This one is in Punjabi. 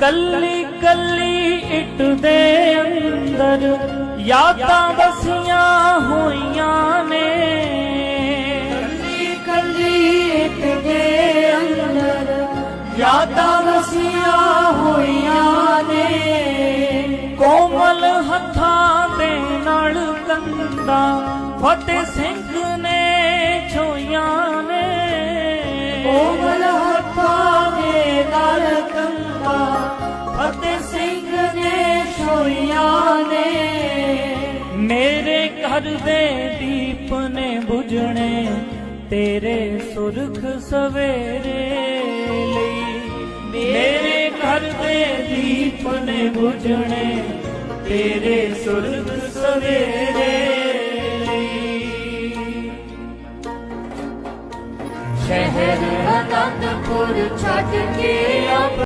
ਕੱਲੀ ਕੱਲੀ ਇੱਟ ਦੇ ਅੰਦਰ ਯਾਦਾਂ ਵਸੀਆਂ ਹੋਈਆਂ ਨੇ। ਕੱਲੀ ਕੱਲੀ ਇੱਟ ਦੇ ਅੰਦਰ ਯਾਦਾਂ ਵਸੀਆਂ ਹੋਈਆਂ ਨੇ। ਕੋਮਲ ਹੱਥਾਂ ਦੇ ਨਾਲ ਕੰਦਾ ਫਤਿਹ ਸਿੰਘ ਨੇ ਛੋਈਆਂ ਨੇ। ਕੋਮਲ ਮੇਰੇ ਘਰ ਦੇ ਦੀਪ ਨੇ ਬੁਝਣੇ ਤੇਰੇ ਸੁਰਖ ਸਵੇਰੇ ਲਈ ਮੇਰੇ ਘਰ ਦੇ ਦੀਪ ਨੇ ਬੁਝਣੇ ਤੇਰੇ ਸੁਰਖ ਸਵੇਰੇ ਲਈ ਸ਼ਹਿਰ ਅਨੰਦਪੁਰ ਛੱਡ ਕੇ ਅਬ